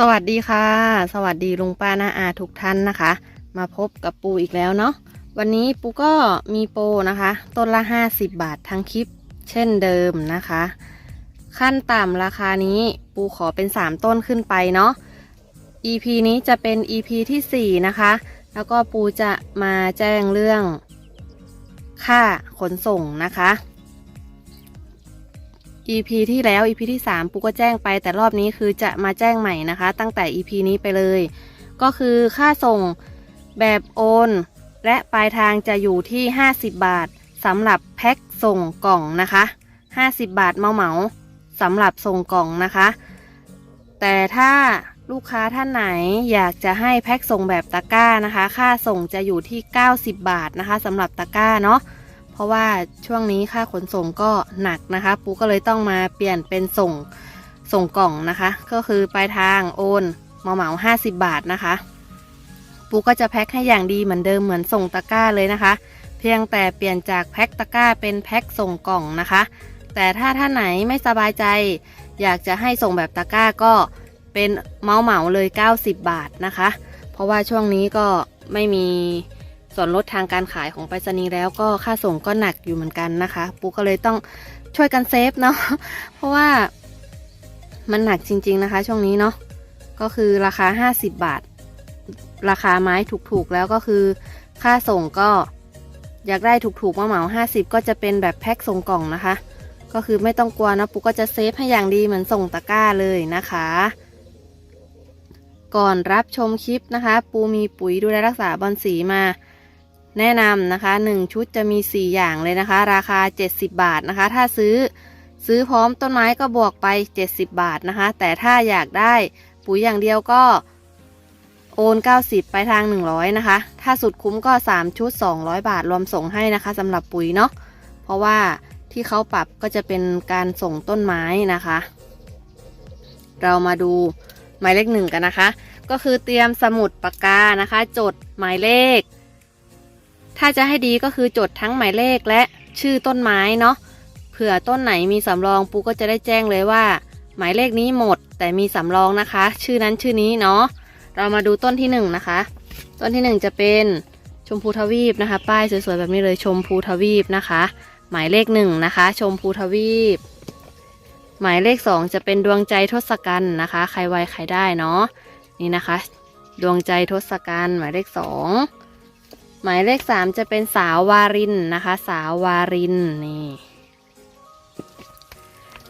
สวัสดีค่ะ สวัสดีลุงป้าน้าอาทุกท่านนะคะ มาพบกับปูอีกแล้วเนาะวันนี้ปูก็มีโปรนะคะ ต้นละ 50 บาททั้งคลิป เช่นเดิมนะคะ ขั้นต่ำราคานี้ปูขอเป็น 3 ต้นขึ้นไปเนาะ EP นี้จะเป็น EP ทีสี่4 นะคะ แล้วก็ปูจะมาแจ้งเรื่อง ค่าขนส่งนะคะ EP ที่แล้ว EP ที่ 3 ปูก็แจ้งไป แต่รอบนี้คือจะมาแจ้งใหม่นะคะ ตั้งแต่ EP นี้ไปเลย ก็คือค่าส่งแบบโอน และปลายทางจะอยู่ที่ 50 บาทสำหรับแพ็คส่งกล่องนะคะ 50 บาทเมาเหมาสำหรับส่งกล่องนะคะ แต่ถ้าลูกค้าท่านไหนอยากจะให้แพ็คส่งแบบตะกร้านะคะ ค่าส่งจะอยู่ที่ 90 บาทนะคะสำหรับตะกร้าเนาะ เพราะว่าช่วงนี้ค่าขนส่งก็หนักนะคะ ปูก็เลยต้องมาเปลี่ยนเป็นส่งส่งกล่องนะคะ ก็คือปลายทางโอนเหมาเหมาห้าสิบบาทนะคะ ปูก็จะแพ็คให้อย่างดีเหมือนเดิมเหมือนส่งตะกร้าเลยนะคะ เพียงแต่เปลี่ยนจากแพ็คตะกร้าเป็นแพ็คส่งกล่องนะคะ แต่ถ้าท่านไหนไม่สบายใจ อยากจะให้ส่งแบบตะกร้าก็เป็นเมาเหมาเลย 90 บาทนะคะ เพราะว่าช่วงนี้ก็ไม่มี ส่วนลดทางการขายของไปรษณีย์แล้วก็ค่าส่งก็หนักอยู่เหมือนกันนะคะ ปูก็เลยต้องช่วยกันเซฟเนาะเพราะว่ามันหนักจริง ๆนะคะ ช่วงนี้เนาะก็คือราคา 50 บาท ราคาไม้ถูกๆแล้วก็คือ ค่าส่งก็อยากได้ถูกๆมาเหมา50 ก็จะเป็นแบบแพ็คส่งกล่องนะคะ ก็คือไม่ต้องกลัวนะปูก็จะเซฟให้อย่างดีเหมือนส่งตะกร้าเลยนะคะก่อนรับชมคลิปนะคะ ปูมีปุ๋ยดูแลรักษาบอลสีมา แนะนำนะคะ 1 ชุดจะมี 4 อย่างเลยนะคะ ราคา 70 บาทนะคะ ถ้าซื้อซื้อพร้อมต้นไม้ก็บวกไป 70 บาทนะคะ แต่ถ้าอยากได้ปุ๋ยอย่างเดียวก็โอน 90 ไปทาง 100 นะคะ ถ้าสุดคุ้มก็ 3 ชุด 200 บาทรวมส่งให้นะคะสำหรับปุ๋ยเนาะเพราะว่าที่เขาปรับก็จะเป็นการส่งต้นไม้นะคะ เรามาดูหมายเลขหนึ่งกันนะคะ ก็คือเตรียมสมุดปากกานะคะ จดหมายเลข ถ้าจะให้ดีก็คือจดทั้งหมายเลขและชื่อต้นไม้เนาะเผื่อต้นไหนมีสำรองปูก็จะได้แจ้งเลยว่า หมายเลขนี้หมด แต่มีสำรองนะคะ ชื่อนั้นชื่อนี้เนาะเรามาดูต้นที่หนึ่งนะคะ ต้นที่หนึ่งจะเป็นชมพูทวีปนะคะ ป้ายสวยๆแบบนี้เลยชมพูทวีปนะคะ หมายเลขหนึ่งนะคะ ชมพูทวีป หมายเลขสองจะเป็นดวงใจทศกัณฐ์นะคะ ใครไวใครได้เนาะนี่นะคะ ดวงใจทศกัณฐ์หมายเลขสอง หมายเลขสามจะเป็นสาววารินนะคะ สาววารินนี่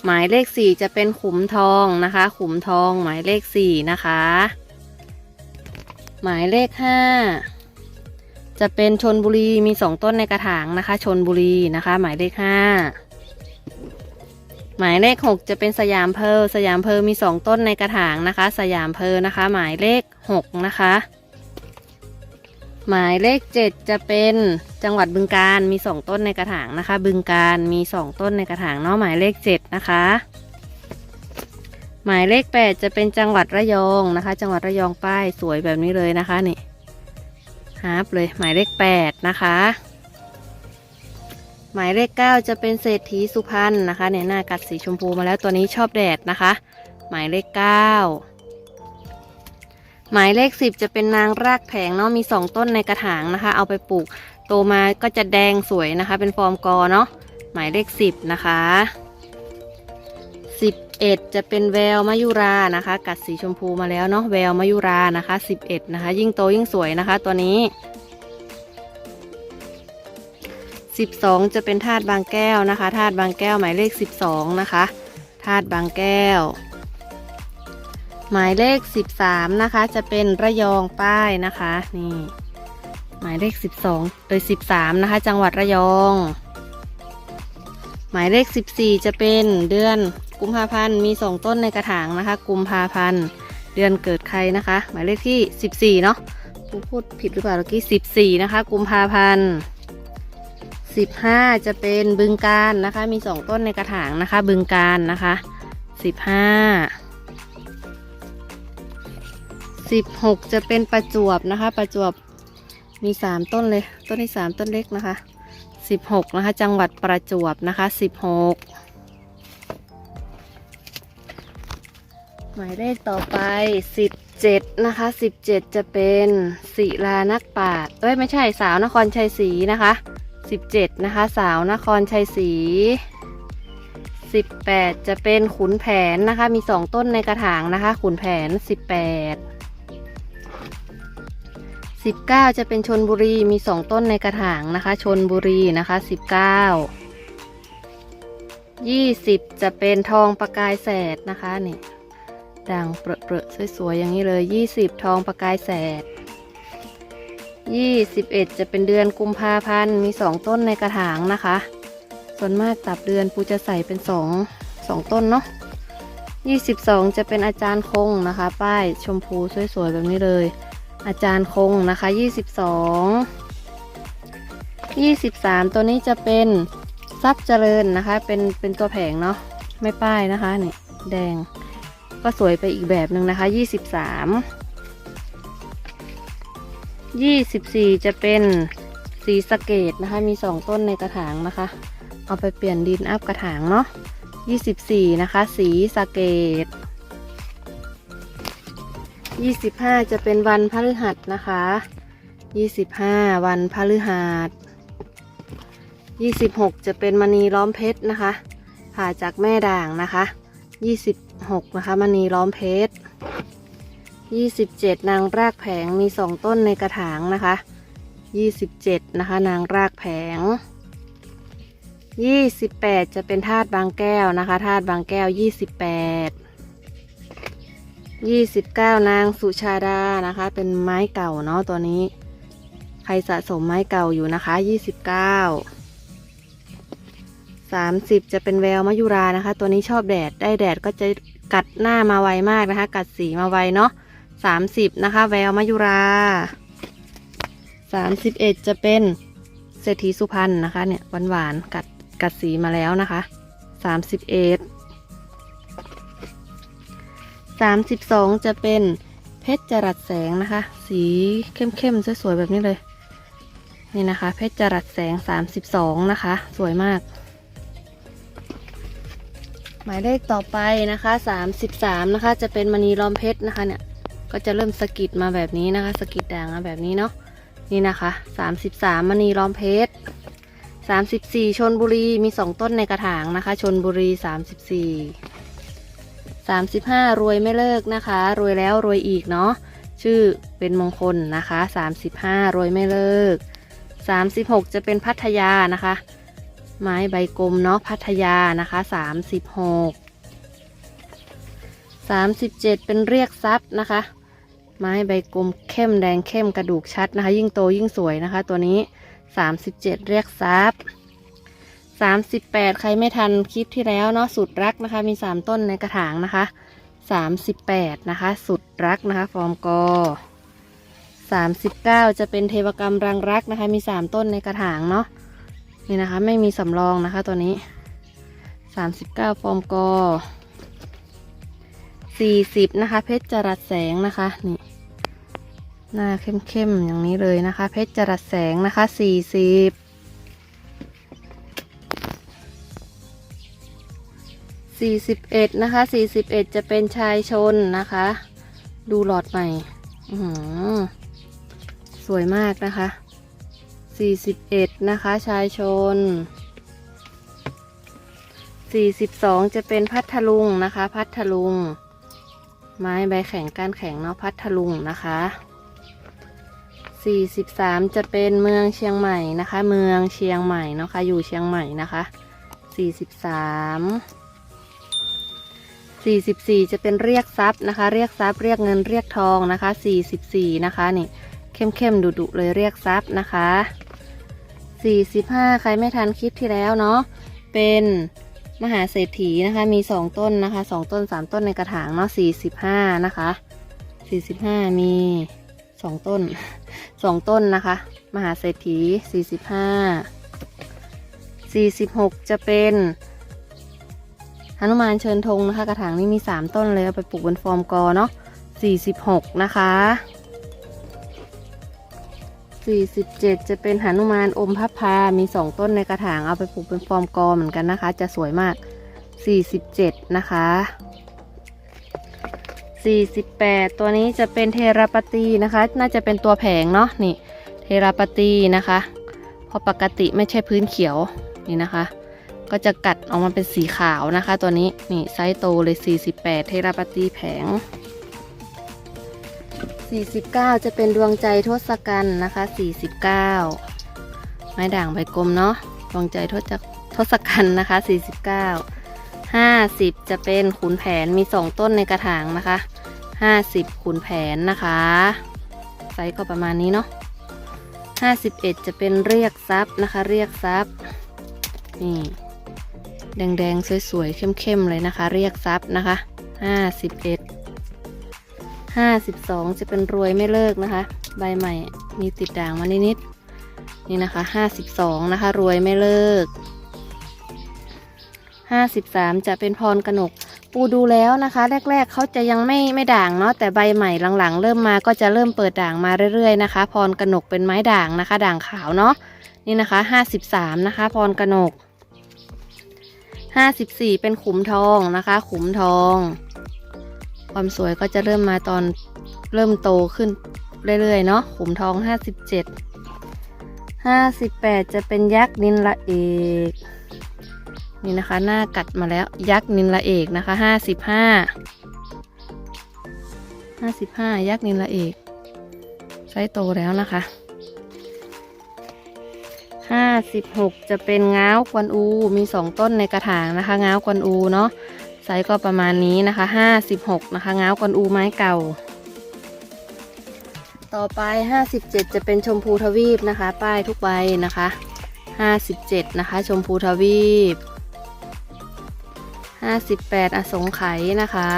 หมายเลขสี่จะเป็นขุมทองนะคะ ขุมทอง หมายเลขสี่นะคะ หมายเลขห้าจะเป็นชนบุรีมีสองต้นในกระถางนะคะ ชนบุรีนะคะ หมายเลขห้าหมายเลขหกจะเป็นสยามเพร์ลสยามเพร์ลมีสองต้นในกระถางนะคะ สยามเพร์ลนะคะ หมายเลขหกนะคะ หมายเลข 7 จะเป็นจังหวัดบึงการมี 2 ต้นในกระถางนะคะ บึงการมี 2 ต้นในกระถางเนาะหมายเลข 7 นะคะ หมายเลข 8 จะเป็นจังหวัดระยองนะคะ จังหวัดระยองป้ายสวยแบบนี้เลยนะคะนี่ฮาร์ปเลยหมายเลข 8 นะคะ หมายเลข 9 จะเป็นเศรษฐีสุพรรณนะคะเนี่ยหน้ากัดสีชมพูมาแล้วตัวนี้ชอบแดดนะคะ หมายเลข 9 หมายเลขสิบจะเป็นนางรากแผงเนาะมีสองต้นในกระถางนะคะ เอาไปปลูก โตมาก็จะแดงสวยนะคะ เป็นฟอร์มกอเนาะหมายเลขสิบนะคะสิบเอ็ดจะเป็นแววมายุรานะคะ กัดสีชมพูมาแล้วเนาะแววมายุรานะคะสิบเอ็ดนะคะ ยิ่งโตยิ่งสวยนะคะ ตัวนี้สิบสองจะเป็นธาตุบางแก้วนะคะธาตุบางแก้วหมายเลขสิบสองนะคะธาตุบางแก้ว หมายเลข 13 นะคะ จะเป็นระยองป้ายนะคะ นี่ หมายเลข 12โดย13 นะคะ จังหวัดระยอง หมายเลข 14 จะเป็นเดือนกุมภาพันธ์มี2ต้นในกระถางนะคะ กุมภาพันธ์เดือนเกิดใครนะคะ หมายเลขที่ 14 เนาะพูดพูดผิดหรือเปล่าเมื่อกี้14 นะคะ กุมภาพันธ์15 จะเป็นบึงการนะคะ มี2ต้นในกระถางนะคะ บึงการนะคะ 15 สิบหกจะเป็นประจวบนะคะ ประจวบมีสามต้นเลย ต้นที่สามต้นเล็กนะคะสิบหกนะคะ จังหวัดประจวบนะคะสิบหกหมายเลขต่อไป17นะคะ17จะเป็นศิลานักปราชญ์เอ้ยไม่ใช่สาวนครชัยศรีนะคะ17นะคะสาวนครชัยศรี18จะเป็นขุนแผนนะคะ มี2ต้นในกระถางนะคะ ขุนแผน18 19 จะเป็นชนบุรีมี 2 ต้นในกระถางนะคะ ชนบุรีนะคะ 19 20 จะเป็นทองประกายแสดนะคะนี่ด่างเปรอะๆสวยๆอย่างนี้เลย 20 ทองประกายแสด 21 จะเป็นเดือนกุมภาพันธ์มี 2 ต้นในกระถางนะคะ ส่วนมากตับเดือนปูจะใส่เป็น 2 2 ต้นเนาะ22 จะเป็นอาจารย์คงนะคะ ป้ายชมพูสวยๆแบบนี้เลย อาจารย์คงนะคะ22 23ตัวนี้จะเป็นทรัพย์เจริญนะคะ เป็นเป็นตัวแผงเนาะไม่ป้ายนะคะนี่แดงก็สวยไปอีกแบบหนึ่งนะคะ23 24จะเป็นสีสเกตนะคะ มี2ต้นในกระถางนะคะ เอาไปเปลี่ยนดินอัพกระถางเนาะ24นะคะ สีสเกต 25จะเป็นวันพฤหัสนะคะ25วันพฤหัส26จะเป็นมณีล้อมเพชรนะคะ ผ่าจากแม่ด่างนะคะ26นะคะมณีล้อมเพชร27นางรากแผงมี2ต้นในกระถางนะคะ27นะคะ นางรากแผง28จะเป็นธาตุบางแก้วนะคะธาตุบางแก้ว28่สิบแ28 29นางสุชาดานะคะ เป็นไม้เก่าเนาะตัวนี้ ใครสะสมไม้เก่าอยู่นะคะ29 30จะเป็นแววมะยุรานะคะ ตัวนี้ชอบแดดได้แดดก็จะกัดหน้ามาไวมากนะคะ กัดสีมาไวเนาะ30นะคะ แววมะยุรา31จะเป็นเศรษฐีสุพรรณนะคะ เนี่ยหวานหวานๆกัดกัดสีมาแล้วนะคะ31 32 จะเป็นเพชรจรัสแสงนะคะ สีเข้มๆสวยๆแบบนี้เลย นี่นะคะ เพชรจรัสแสง 32 นะคะ สวยมาก หมายเลขต่อไปนะคะ 33 นะคะ จะเป็นมณีล้อมเพชรนะคะเนี่ยก็จะเริ่มสกิดมาแบบนี้นะคะ สกิดด่างมาแบบนี้เนาะนี่นะคะ 33มณีล้อมเพชร34ชนบุรีมี 2 ต้นในกระถางนะคะชนบุรี 34 35 รวยไม่เลิกนะคะ รวยแล้วรวยอีกเนาะชื่อเป็นมงคลนะคะ 35 รวยไม่เลิก 36 จะเป็นพัทยานะคะ ไม้ใบกลมเนาะพัทยานะคะ 36 37 เป็นเรียกทรัพย์นะคะ ไม้ใบกลมเข้มแดงเข้มกระดูกชัดนะคะ ยิ่งโตยิ่งสวยนะคะ ตัวนี้ 37 เรียกทรัพย์ 38ใครไม่ทันคลิปที่แล้วเนาะสุดรักนะคะ มี3ต้นในกระถางนะคะ38นะคะ สุดรักนะคะ ฟอร์มกอ39จะเป็นเทวกรรมรังรักนะคะ มี3ต้นในกระถางเนาะนี่นะคะ ไม่มีสำรองนะคะตัวนี้39ฟอร์มกอ40นะคะ เพชรจรัสแสงนะคะนี่หน้าเข้มๆอย่างนี้เลยนะคะ เพชรจรัสแสงนะคะ40 41 นะคะ 41 จะเป็นชายชนนะคะ ดูหลอดใหม่สวยมากนะคะ 41 นะคะ ชายชน 42 จะเป็นพัทลุงนะคะ พัทลุง ไม้ใบแข็งก้านแข็งเนาะพัทลุงนะคะ 43 จะเป็นเมืองเชียงใหม่นะคะ เมืองเชียงใหม่เนาะค่ะอยู่เชียงใหม่นะคะ 43 44 จะเป็นเรียกทรัพย์นะคะ เรียกทรัพย์เรียกเงินเรียกทองนะคะ 44 นะคะนี่เข้มๆดุๆเลยเรียกทรัพย์นะคะ 45 ใครไม่ทันคลิปที่แล้วเนาะเป็นมหาเศรษฐีนะคะมี 2 ต้นนะคะ 2 ต้น 3 ต้นในกระถางเนาะ45 นะคะ 45 มี 2 ต้น 2 ต้นนะคะ มหาเศรษฐี 45 46 จะเป็น หนุมานเชิญธงนะคะ กระถางนี้มี 3 ต้นเลยเอาไปปลูกบนฟอร์มกอเนาะ46 นะคะ 47 จะเป็นหนุมานอมพับพา มี 2 ต้นในกระถางเอาไปปลูกเป็นฟอร์มกอเหมือนกันนะคะ จะสวยมาก 47 นะคะ 48 ตัวนี้จะเป็นเทราปตีนะคะ น่าจะเป็นตัวแผงเนาะนี่เทราปตีนะคะ เพราะปกติไม่ใช่พื้นเขียวนี่นะคะ ก็จะกัดออกมาเป็นสีขาวนะคะ ตัวนี้นี่ไซส์โตเลย 48 เทราปตีแผง 49 จะเป็นดวงใจทศกัณฐ์นะคะ 49 ไม้ด่างใบกลมเนาะดวงใจทศทศกัณฐ์นะคะ 49 50 จะเป็นขุนแผนมี 2 ต้นในกระถางนะคะ 50 ขุนแผนนะคะ ไซส์ก็ประมาณนี้เนาะ51 จะเป็นเรียกทรัพย์นะคะ เรียกทรัพย์นี่ แดงๆ สวยๆ เข้มๆ เลยนะคะ เรียกทรัพย์นะคะ 51 52 จะเป็นรวยไม่เลิกนะคะ ใบใหม่มีติดด่างมานิดๆ นี่นะคะ 52 นะคะ รวยไม่เลิก 53 จะเป็นพรกนก ปูดูแล้วนะคะ แรก ๆ เขาจะยังไม่ไม่ด่างเนาะ แต่ใบใหม่หลังๆ เริ่มมาก็จะเริ่มเปิดด่างมาเรื่อยๆ นะคะ พรกนกเป็นไม้ด่างนะคะ ด่างขาวเนาะ นี่นะคะ 53 นะคะ พรกนก 54เป็นขุมทองนะคะ ขุมทอง ความสวยก็จะเริ่มมาตอนเริ่มโตขึ้นเรื่อยๆเนาะขุมทอง57 58จะเป็นยักษ์นินละเอกนี่นะคะ หน้ากัดมาแล้วยักษ์นินละเอกนะคะห้าสิบห้าห้าสิบห้ายักษ์นินละเอกไซส์โตแล้วนะคะ ห้าสิบหกจะเป็นง้าวกวนอู มีสองต้นในกระถางนะคะ ง้าวกวนอูเนาะไซส์ก็ประมาณนี้นะคะห้าสิบหกนะคะ ง้าวกวนอูไม้เก่า ต่อไปห้าสิบเจ็ดจะเป็นชมพูทวีปนะคะ ป้ายทุกใบนะคะห้าสิบเจ็ดนะคะ ชมพูทวีปห้าสิบแปดอสงไขยนะคะ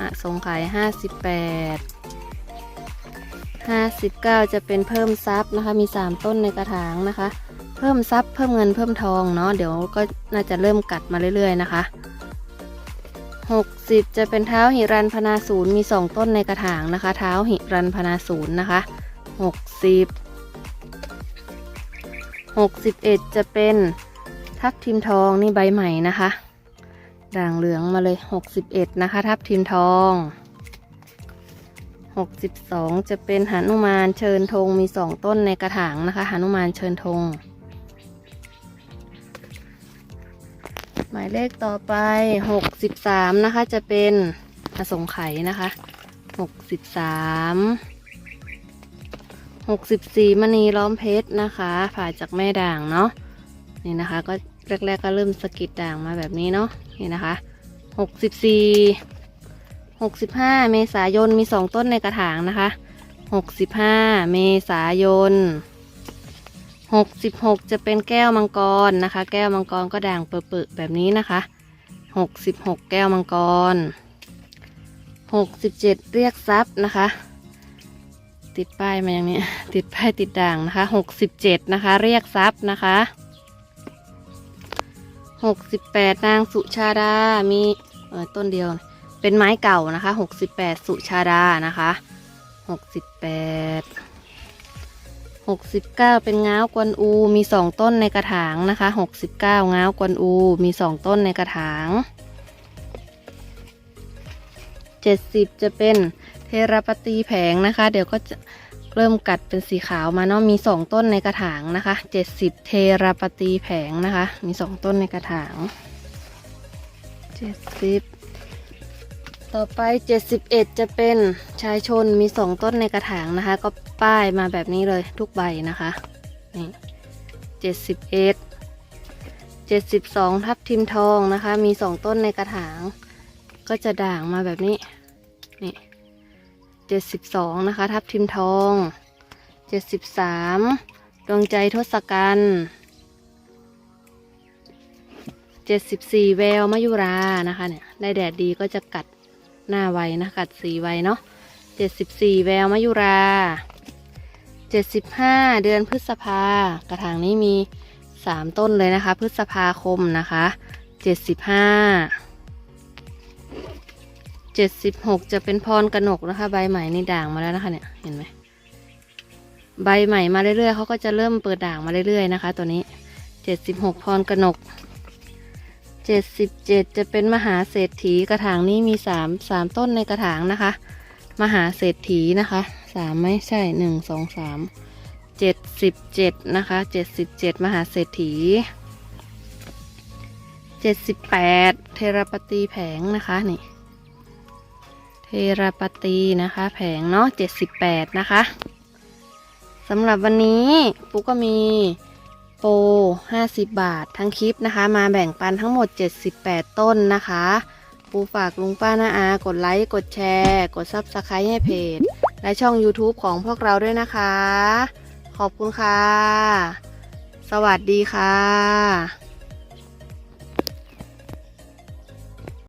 อสงไขยห้าสิบแปดห้าสิบเก้าจะเป็นเพิ่มซับนะคะ มีสามต้นในกระถางนะคะ เพิ่มซับเพิ่มเงินเพิ่มทองเนาะเดี๋ยวก็น่าจะเริ่มกัดมาเรื่อย ๆ นะคะหกสิบจะเป็นเท้าหิรันพนาศูนย์มีสองต้นในกระถางนะคะ เท้าหิรันพนาศูนย์นะคะหกสิบหกสิบเอ็ดจะเป็นทับทิมทองนี่ใบใหม่นะคะ ด่างเหลืองมาเลย 61 นะคะ ทับทิมทอง 62 จะเป็นหานุมานเชิญธงมี 2 ต้นในกระถางนะคะหานุมานเชิญธง หมายเลขต่อไป63นะคะ จะเป็นอสงไขยนะคะ63 64มณีล้อมเพชรนะคะ ผ่าจากแม่ด่างเนาะนี่นะคะก็แรกๆก็เริ่มสะกิดด่างมาแบบนี้เนาะนี่นะคะหกสิบสี่หกสิบห้าเมษายนมีสองต้นในกระถางนะคะหกสิบห้าเมษายน หกสิบหกจะเป็นแก้วมังกรนะคะ แก้วมังกรก็ด่างเปื่อๆแบบนี้นะคะหกสิบหกแก้วมังกรหกสิบเจ็ดเรียกทรัพย์นะคะ ติดป้ายมาอย่างนี้ ติดป้ายติดด่างนะคะหกสิบเจ็ดนะคะ เรียกทรัพย์นะคะหกสิบแปดนางสุชาดา มีต้นเดียว เป็นไม้เก่านะคะหกสิบแปดสุชาดานะคะหกสิบแปด หกสิบเก้าเป็นง้าวกวนอูมีสองต้นในกระถางนะคะหกสิบเก้าง้าวกวนอูมีสองต้นในกระถางเจ็ดสิบจะเป็นเทราปตีแผงนะคะ เดี๋ยวก็จะเริ่มกัดเป็นสีขาวมาเนาะมีสองต้นในกระถางนะคะเจ็ดสิบเทราปตีแผงนะคะ มีสองต้นในกระถางเจ็ดสิบ ต่อไปเจ็ดสิบเอ็ดจะเป็นชายชนมีสองต้นในกระถางนะคะ ก็ป้ายมาแบบนี้เลยทุกใบนะคะนี่เจ็ดสิบเอ็ดเจ็ดสิบสองทับทิมทองนะคะ มีสองต้นในกระถาง ก็จะด่างมาแบบนี้นี่เจ็ดสิบสองนะคะ ทับทิมทองเจ็ดสิบสามดวงใจทศกัณฐ์เจ็ดสิบสี่แววมายุรานะคะเนี่ยได้แดดดีก็จะกัด หน้าไวนะกัดสีไวเนาะเจ็ดสิบสี่แววมายุราเจ็ดสิบห้าเดือนพฤษภา กระถางนี้มีสามต้นเลยนะคะ พฤษภาคมนะคะเจ็ดสิบห้าเจ็ดสิบหกจะเป็นพรกนกนะคะ ใบใหม่นี่ด่างมาแล้วนะคะเนี่ยเห็นไหมใบใหม่มาเรื่อยๆเขาก็จะเริ่มเปิดด่างมาเรื่อยๆนะคะ ตัวนี้เจ็ดสิบหกพรกนก เจ็ดสิบเจ็ดจะเป็นมหาเศรษฐีกระถางนี้มีสามสามต้นในกระถางนะคะ มหาเศรษฐีนะคะสามไม่ใช่หนึ่งสองสามเจ็ดสิบเจ็ดนะคะเจ็ดสิบเจ็ดมหาเศรษฐีเจ็ดสิบแปดเทราปตีแผงนะคะนี่เทราปตีนะคะ แผงเนาะเจ็ดสิบแปดนะคะสำหรับวันนี้ปุ๊กก็มี โปร50 บาททั้งคลิปนะคะ มาแบ่งปันทั้งหมด 78 ต้นนะคะ ปูฝากลุงป้านาอา กดไลค์ กดแชร์ กดซับสไครต์ให้เพจ และช่อง YouTube ของพวกเราด้วยนะคะ ขอบคุณค่ะ สวัสดีค่ะ